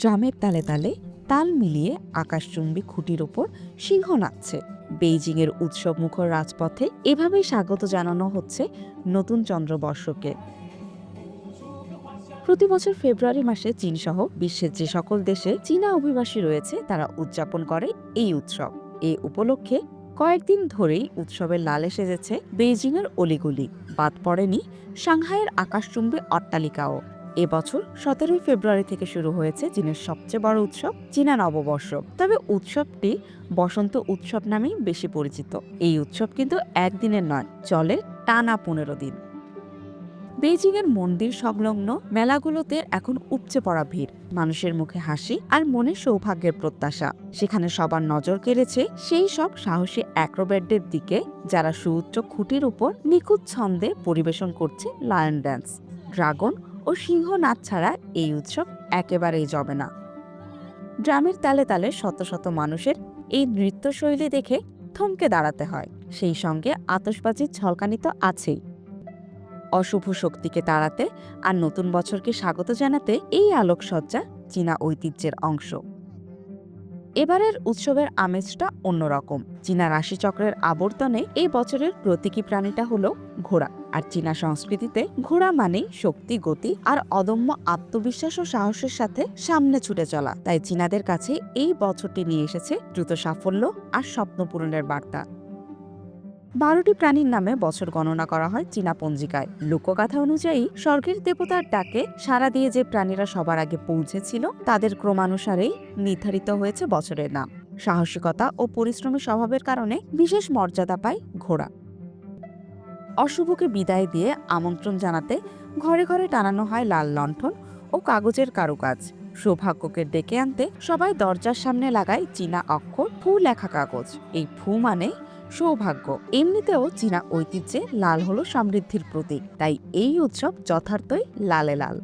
ড্রামের তালে তালে তাল মিলিয়ে আকাশচুম্বী খুঁটির ওপর সিংহ নাচছে। বেইজিংয়ের উৎসব মুখর রাজপথে এভাবেই স্বাগত জানানো হচ্ছে নতুন চন্দ্রবর্ষকে। প্রতি বছর ফেব্রুয়ারি মাসে চীন সহ বিশ্বের যে সকল দেশে চীনা অভিবাসী রয়েছে, তারা উদযাপন করে এই উৎসব। এই উপলক্ষে কয়েকদিন ধরেই উৎসবের লালে সেজেছে বেইজিংয়ের অলিগুলি। বাদ পড়েনি সাংহাইয়ের আকাশচুম্বী অট্টালিকাও। এবছর সতেরোই ফেব্রুয়ারি থেকে শুরু হয়েছে চীনের সবচেয়ে বড় উৎসব চীনা নববর্ষ। তবে উৎসবটি বসন্ত উৎসব নামেই বেশি পরিচিত। এই উৎসব কিন্তু একদিনের নয়, চলে টানা পনেরো দিন। বেইজিংয়ের মন্দির সংলগ্ন মেলাগুলোতে এখন উপচে পড়া ভিড়। মানুষের মুখে হাসি আর মনে সৌভাগ্যের প্রত্যাশা। সেখানে সবার নজর কেড়েছে সেই সব সাহসী অ্যাক্রোব্যাটদের দিকে, যারা সুউচ্চ খুঁটির উপর নিখুঁত ছন্দে পরিবেশন করছে লায়ন ড্যান্স। ড্রাগন ও সিংহ নাচ ছাড়া এই উৎসব একেবারেই জবে না। ড্রামের তালে তালে শত শত মানুষের এই নৃত্যশৈলী দেখে থমকে দাঁড়াতে হয়। সেই সঙ্গে আতসবাজির ঝলকানি তো আছেই। অশুভ শক্তিকে তাড়াতে আর নতুন বছরকে স্বাগত জানাতে এই আলোকসজ্জা চীনা ঐতিহ্যের অংশ। এবারের উৎসবের আমেজটা অন্যরকম। চীনা রাশিচক্রের আবর্তনে এই বছরের প্রতীকী প্রাণীটা হলো ঘোড়া। আর চীনা সংস্কৃতিতে ঘোড়া মানেই শক্তি, গতি আর অদম্য আত্মবিশ্বাস ও সাহসের সাথে সামনে ছুটে চলা। তাই চীনাদের কাছে এই বছরটি নিয়ে এসেছে দ্রুত সাফল্য আর স্বপ্ন পূরণের বার্তা। বারোটি প্রাণীর নামে বছর গণনা করা হয় চীনা পঞ্জিকায়। লোকগাথা অনুযায়ী, স্বর্গের দেবতার ডাকে সারা দিয়ে যে প্রাণীরা সবার আগে পৌঁছেছিল, তাদের ক্রমানুসারেই নির্ধারিত হয়েছে বছরের নাম। সাহসিকতা ও পরিশ্রমী স্বভাবের কারণে বিশেষ মর্যাদা পায় ঘোড়া। অশুভকে বিদায় দিয়ে আমন্ত্রণ জানাতে ঘরে ঘরে টানানো হয় লাল লণ্ঠন ও কাগজের কারুকাজ। সৌভাগ্যকে ডেকে আনতে সবাই দরজার সামনে লাগায় চীনা অক্ষর, ফু লেখা কাগজ। এই ফু মানে সৌভাগ্য। এমনিতেও চীনা ঐতিহ্যে লাল হলো সমৃদ্ধির প্রতীক তাই এই উৎসব যথার্থই লালে লাল।